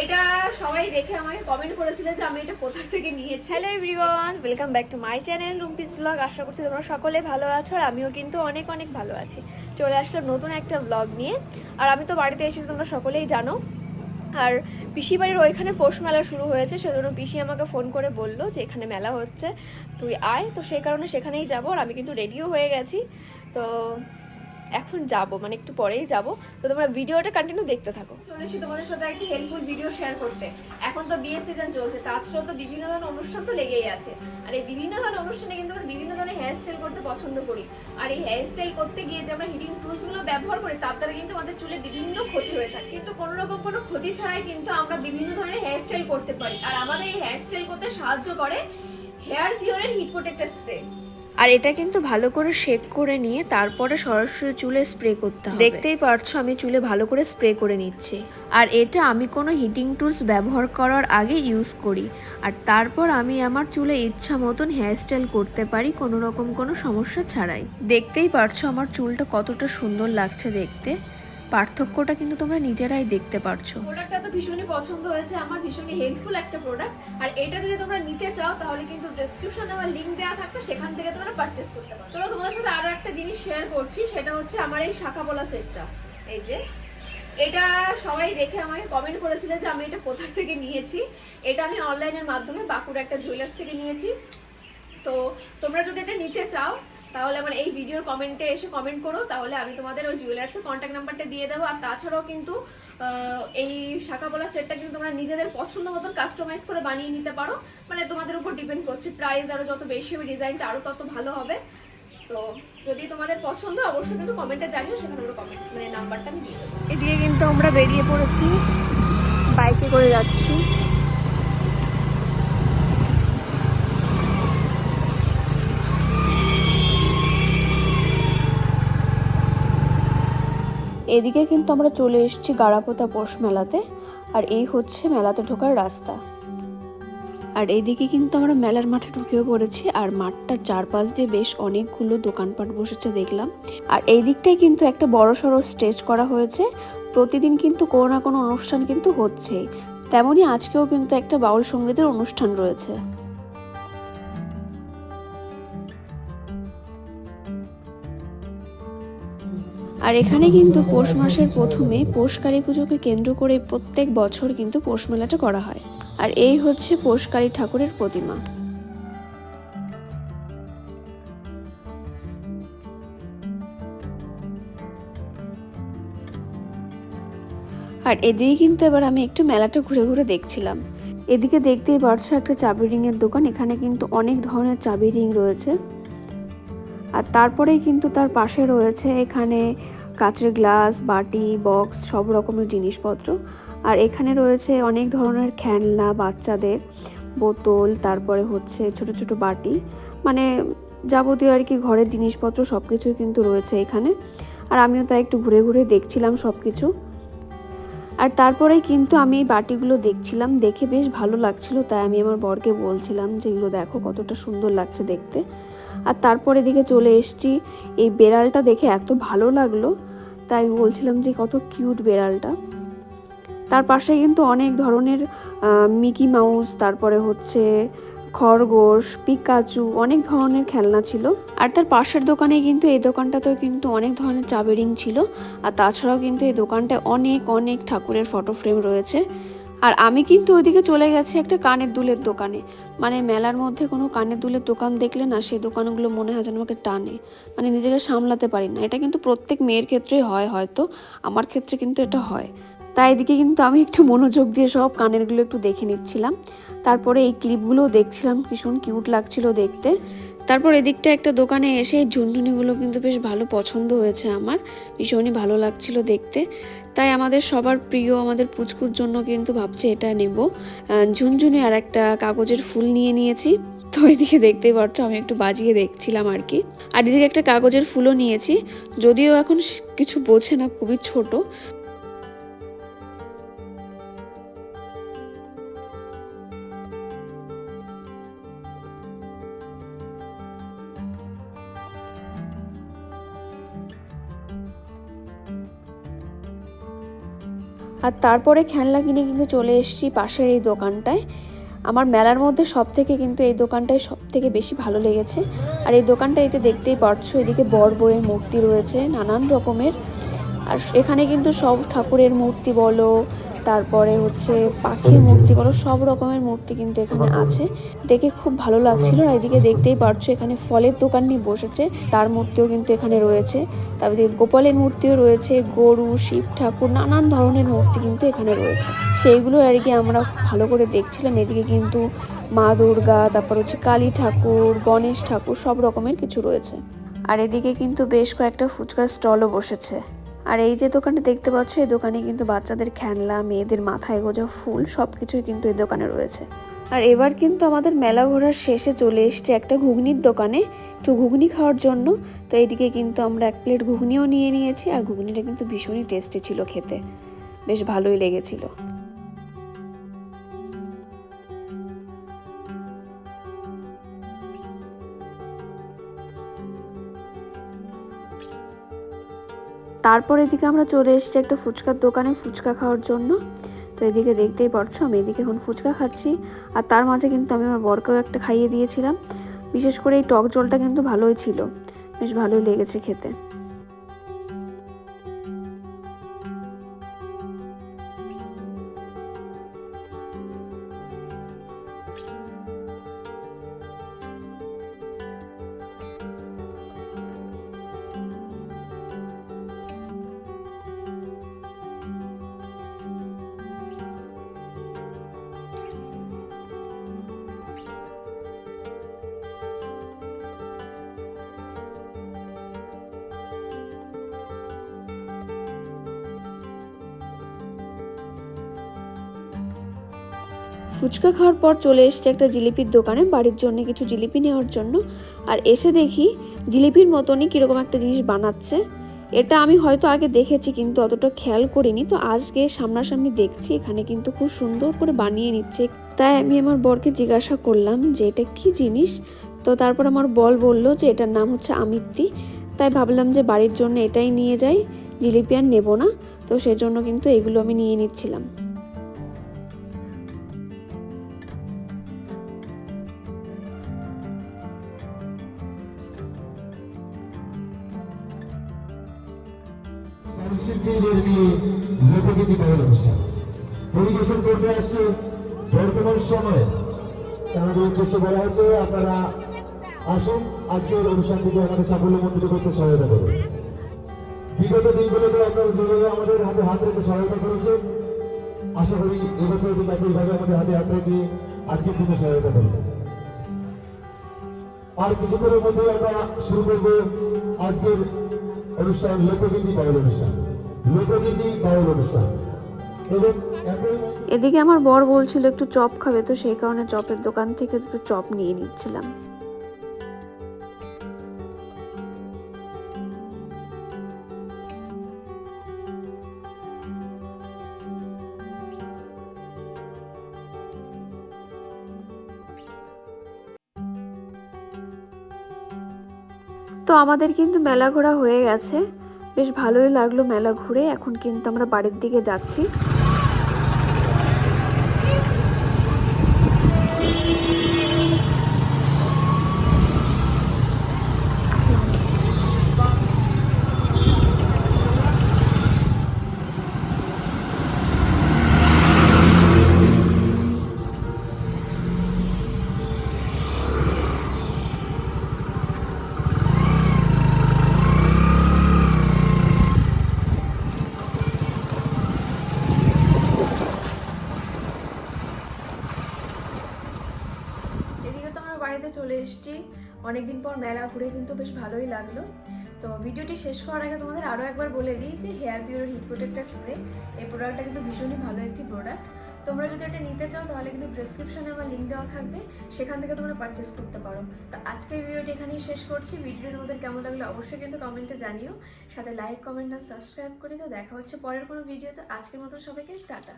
এটা সবাই দেখে আমাকে কমেন্ট যে আমি এটা কোথা থেকে ব্যাক টু মাই চ্যানেল আশা করছি তোমরা সকলে ভালো আছো আর আমিও কিন্তু অনেক অনেক ভালো আছি। চলে নতুন একটা ব্লগ নিয়ে। আর আমি তো বাড়িতে এসেছি, তোমরা সকলেই জানো। আর বাড়ির ওইখানে পৌষ মেলা শুরু হয়েছে, সেজন্য পিসি আমাকে ফোন করে বলল যে এখানে মেলা হচ্ছে, তুই আয়। তো সেই কারণে সেখানেই যাব আর আমি কিন্তু রেডিও হয়ে গেছি। তো এখন যাব মানে একটু পরেই যাব। তো তোমরা ভিডিওটা কন্টিনিউ দেখতে থাকো। চলে এসেছি তোমাদের সাথে একটি হেল্পফুল ভিডিও শেয়ার করতে। এখন তো বিয়ে সিজন চলছে তাছাড়াও তো বিভিন্ন ধরনের অনুষ্ঠান তো লেগেই আছে। আর এই বিভিন্ন ধরনের অনুষ্ঠানে কিন্তু আমরা বিভিন্ন ধরনের হেয়ার স্টাইল করতে পছন্দ করি। আর এই হেয়ার স্টাইল করতে গিয়ে যে আমরা হিটিং টুলসগুলো ব্যবহার করি, তার দ্বারা কিন্তু আমাদের চুলে বিভিন্ন ক্ষতি হয়ে থাকে। কিন্তু কোনো রকম কোনো ক্ষতি ছাড়াই কিন্তু আমরা বিভিন্ন ধরনের হেয়ার স্টাইল করতে পারি। আর আমাদের এই হেয়ার স্টাইল করতে সাহায্য করে হেয়ার পিওরের হিট প্রোটেক্টার স্প্রে আর এটা কিন্তু ভালো করে শেক করে নিয়ে তারপরে সরাসরি চুলে স্প্রে করতে হবে। দেখতেই পারছ আমি চুলে ভালো করে স্প্রে করে নিচ্ছি। আর এটা আমি কোনো হিটিং টুলস ব্যবহার করার আগে ইউজ করি। আর তারপর আমি আমার চুলে ইচ্ছা মতন হেয়ার স্টাইল করতে পারি, কোনো রকম কোনো সমস্যা ছাড়াই। দেখতেই পারছ আমার চুলটা কতটা সুন্দর লাগছে দেখতে। পার্থক্যটা কিন্তু তোমরা নিজেরাই দেখতে পারছ। প্রোডাক্টটা তো ভীষণই পছন্দ হয়েছে, আমার ভীষণই হেল্পফুল একটা প্রোডাক্ট আর এটা যদি তোমরা নিতে চাও, তাহলে কিন্তু ডেসক্রিপশনে আমার লিংক দেওয়া থাকবে, সেখান থেকে তোমরা পারচেস করতে পারো। চলো, তোমাদের সাথে আরও একটা জিনিস শেয়ার করছি, সেটা হচ্ছে আমার এই শাখা বলা সেটটা এই যে, এটা সবাই দেখে আমাকে কমেন্ট করেছিল যে আমি এটা কোথা থেকে নিয়েছি। এটা আমি অনলাইনের মাধ্যমে বাঁকুড়া একটা জুয়েলার্স থেকে নিয়েছি। তো তোমরা যদি এটা নিতে চাও তাহলে আমার এই ভিডিওর কমেন্টে এসে কমেন্ট করো, তাহলে আমি তোমাদের ওই জুয়েলার্সের কন্ট্যাক্ট নাম্বারটা দিয়ে দেবো। আর তাছাড়াও কিন্তু এই শাখাপলা সেটটা কিন্তু তোমরা নিজেদের পছন্দ মতন কাস্টমাইজ করে বানিয়ে নিতে পারো। মানে তোমাদের উপর ডিপেন্ড করছে প্রাইস আরও যত বেশি হবে ডিজাইনটা আরও তত ভালো হবে। তো যদি তোমাদের পছন্দ, অবশ্যই কিন্তু কমেন্টে জানিও, সেখানে আমরা কমেন্ট মানে নাম্বারটা আমি দিয়ে দেবো। এদিকে কিন্তু আমরা বেরিয়ে পড়েছি বাইকে করে যাচ্ছি। এদিকে কিন্তু আমরা চলে এসেছি গাড়াপোতা পৌষ মেলাতে, আর এই হচ্ছে মেলাতে ঢোকার রাস্তা। আর এইদিকে কিন্তু আমরা মেলার মাঠে ঢুকেও পড়েছি, আর মাঠটার চারপাশ দিয়ে বেশ অনেকগুলো দোকানপাট বসেছে দেখলাম। আর এই দিকটাই কিন্তু একটা বড় সড়ো স্টেজ করা হয়েছে, প্রতিদিন কিন্তু কোনো না কোনো অনুষ্ঠান কিন্তু হচ্ছেই। তেমনই আজকেও কিন্তু একটা বাউল সঙ্গীতের অনুষ্ঠান রয়েছে। আর এখানে কিন্তু পৌষ মাসের প্রথমে পৌষ কালী পুজোকে কেন্দ্র করে প্রত্যেক বছর কিন্তু পৌষ মেলাটা করা হয়। আর এই হচ্ছে পৌষ কালী ঠাকুরের প্রতিমা। আর এদিকে কিন্তু এবার আমি একটু মেলাটা ঘুরে ঘুরে দেখছিলাম। এদিকে দেখতেই পারছ একটা চাবি রিংয়ের দোকান, এখানে কিন্তু অনেক ধরনের চাবি রিং রয়েছে। আর তারপরেই কিন্তু তার পাশে রয়েছে এখানে কাচের গ্লাস, বাটি, বক্স, সব রকমের জিনিসপত্র। আর এখানে রয়েছে অনেক ধরনের খেলনা বাচ্চাদের, বোতল, তারপরে হচ্ছে ছোট ছোট বাটি। মানে যাবতীয় আর কি ঘরের জিনিসপত্র সব কিছুই কিন্তু রয়েছে এখানে। আর আমিও তাই একটু ঘুরে ঘুরে দেখছিলাম সব কিছু আর তারপরে কিন্তু আমি এই বাটিগুলো দেখছিলাম, দেখে বেশ ভালো লাগছিল। তাই আমি আমার বরকে বলছিলাম যে, এগুলো দেখো কতটা সুন্দর লাগছে দেখতে। আর তারপরে দিকে চলে এসেছি। এই বেড়ালটা দেখে এত ভালো লাগল। তাই বলছিলাম যে, কত কিউট বেড়ালটা। তার পাশে কিন্তু অনেক ধরনের মিকি মাউস, তারপরে হচ্ছে খরগোশ, পিকাচু, অনেক ধরনের খেলনা ছিল। আর তার পাশের দোকানে কিন্তু, এই দোকানটাতেও কিন্তু অনেক ধরনের চাবেরিং ছিল। আর তাছাড়াও কিন্তু এই দোকানটায় অনেক অনেক ঠাকুরের ফটো ফ্রেম রয়েছে। আর আমি কিন্তু ওইদিকে চলে গেছি একটা কানের দুলের দোকানে। মানে মেলার মধ্যে কোনো কানের দুলের দোকান দেখলে না সেই দোকানগুলো মনে হয় যেন আমাকে টানে। মানে নিজেকে সামলাতে পারি না। এটা কিন্তু প্রত্যেক মেয়ের ক্ষেত্রেই হয় হয়তো। আমার ক্ষেত্রে কিন্তু এটা হয়। তাই এদিকে কিন্তু আমি একটু মনোযোগ দিয়ে সব কানেরগুলো একটু দেখে নিচ্ছিলাম। তারপরে এই ক্লিপগুলোও দেখছিলাম। ভীষণ কিউট লাগছিল দেখতে। তারপর এদিকটা একটা দোকানে এসে এই ঝুনঝুনিগুলো কিন্তু বেশ ভালো পছন্দ হয়েছে আমার। ভীষণই ভালো লাগছিল দেখতে। তাই আমাদের সবার প্রিয়, আমাদের পুচকুর জন্য কিন্তু ভাবছে এটা নেব। ঝুনঝুনি আর একটা কাগজের ফুল নিয়ে নিয়েছি। তো এদিকে দেখতেই পাচ্ছ, আমি একটু বাজিয়ে দেখছিলাম আর কি। আর এদিকে একটা কাগজের ফুলও নিয়েছি, যদিও এখন কিছু বোঝে না, খুবই ছোট। আর তারপরে খেলনা কিনে কিন্তু চলে এসেছি পাশের এই দোকানটায়। আমার মেলার মধ্যে সব থেকে কিন্তু এই দোকানটাই সব থেকে বেশি ভালো লেগেছে। আর এই দোকানটা এই যে দেখতেই পারছ এদিকে বড় বইয়ের মূর্তি রয়েছে, নানান রকমের। আর এখানে কিন্তু সব ঠাকুরের মূর্তি বলো তারপরে হচ্ছে পাখির মূর্তি বলো, সব রকমের মূর্তি কিন্তু এখানে আছে। দেখে খুব ভালো লাগছিল আর এদিকে দেখতেই পারছ এখানে ফলের দোকান নিয়ে বসেছে। তার মূর্তিও কিন্তু এখানে রয়েছে। তারপরে গোপালের মূর্তিও রয়েছে, গরু, শিব ঠাকুর, নানান ধরনের মূর্তি কিন্তু এখানে রয়েছে। সেইগুলো আর কি আমরা ভালো করে দেখছিলাম। এদিকে কিন্তু মা দুর্গা, তারপর হচ্ছে কালী ঠাকুর, গণেশ ঠাকুর, সব রকমের কিছু রয়েছে। আর এদিকে কিন্তু বেশ কয়েকটা ফুচকার স্টলও বসেছে। আর এই যে দোকানটা দেখতে পাচ্ছ, এই দোকানে কিন্তু বাচ্চাদের খেলনা, মেয়েদের মাথায় গোজা ফুল সব কিছুই কিন্তু এই দোকানে রয়েছে। আর এবার কিন্তু আমাদের মেলা ঘোরার শেষে চলে এসছে একটা ঘুগনির দোকানে, একটু ঘুগনি খাওয়ার জন্য। তো এইদিকে কিন্তু আমরা এক প্লেট ঘুগনিও নিয়ে নিয়েছি, আর ঘুগনিটা কিন্তু ভীষণই টেস্টি ছিল খেতে। বেশ ভালোই লেগেছিল। তারপর এদিকে আমরা চলে এসেছি একটা ফুচকার দোকানে ফুচকা খাওয়ার জন্য। তো এদিকে দেখতেই পারছ, আমি এদিকে এখন ফুচকা খাচ্ছি। আর তার মাঝে কিন্তু আমি আমার বরকেও একটা খাইয়ে দিয়েছিলাম। বিশেষ করে এই টক জলটা কিন্তু ভালোই ছিল। বেশ ভালোই লেগেছে খেতে। ফুচকা খাওয়ার পর চলে এসেছে একটা জিলিপির দোকানে বাড়ির জন্য কিছু জিলিপি নেওয়ার জন্য। আর এসে দেখি জিলিপির মতনই কীরকম একটা জিনিস বানাচ্ছে। এটা আমি হয়তো আগে দেখেছি কিন্তু অতটা খেয়াল করিনি। তো আজকে সামনাসামনি দেখছি, এখানে কিন্তু খুব সুন্দর করে বানিয়ে নিচ্ছে। তাই আমি আমার বরকে জিজ্ঞাসা করলাম যে এটা কি জিনিস? তো তারপর আমার বল বলল যে এটার নাম হচ্ছে আমিত্তি। তাই ভাবলাম যে বাড়ির জন্য এটাই নিয়ে যাই, জিলিপি আর নেব না। তো সেজন্য কিন্তু এগুলো আমি নিয়ে নিচ্ছিলাম। শিল্পীদের নিয়ে লোকগীতি গান অনুষ্ঠান পরিবেশন করতে আসছে বর্তমান সময়ে আমাদের উদ্দেশ্যে বলা হচ্ছে আপনারা আসুন আজকের অনুষ্ঠানটিকে আমাদের সাফল্যমণ্ডিত করতে সহায়তা করুন বিগত দিনগুলোতে আপনারা যেভাবে আমাদের হাতে হাত রেখে সহায়তা করেছেন আশা করি এবছর ঠিক একইভাবে আমাদের হাতে হাত রেখে আজকের দিনে সহায়তা করবেন আর কিছুক্ষণের মধ্যে আমরা শুরু করব আজকের অনুষ্ঠান লোকগীতি বাউল অনুষ্ঠান। লোকগীতি বাউল অনুষ্ঠান। এবং এদিকে আমার বর বলছিল একটু চপ খাবে, তো সেই কারণে চপের দোকান থেকে একটু চপ নিয়ে নিচ্ছিলাম। তো আমাদের কিন্তু মেলা ঘোরা হয়ে গেছে। বেশ ভালোই লাগল মেলা ঘুরে। এখন কিন্তু আমরা বাড়ির দিকে যাচ্ছি এদিকে তো আমরা বাড়িতে চলে এসেছি অনেকদিন পর মেলা ঘুরে কিন্তু বেশ ভালোই লাগল। তো ভিডিওটি শেষ করার আগে তোমাদের আরও একবার বলে দিই যে hair pure heat protector spray, এই প্রোডাক্টটা কিন্তু ভীষণই ভালো একটি প্রোডাক্ট তোমরা যদি এটা নিতে চাও তাহলে কিন্তু ডেসক্রিপশনে আমার লিঙ্ক দেওয়া থাকবে, সেখান থেকে তোমরা পারচেস করতে পারো। তো আজকের ভিডিওটি এখানেই শেষ করছি। ভিডিওটি তোমাদের কেমন লাগল অবশ্যই কিন্তু কমেন্টে জানিও। সাথে লাইক কমেন্ট আর সাবস্ক্রাইব করে দিও। দেখা হচ্ছে পরের কোনো ভিডিওতে আজকের মতো সবাইকে টাটা।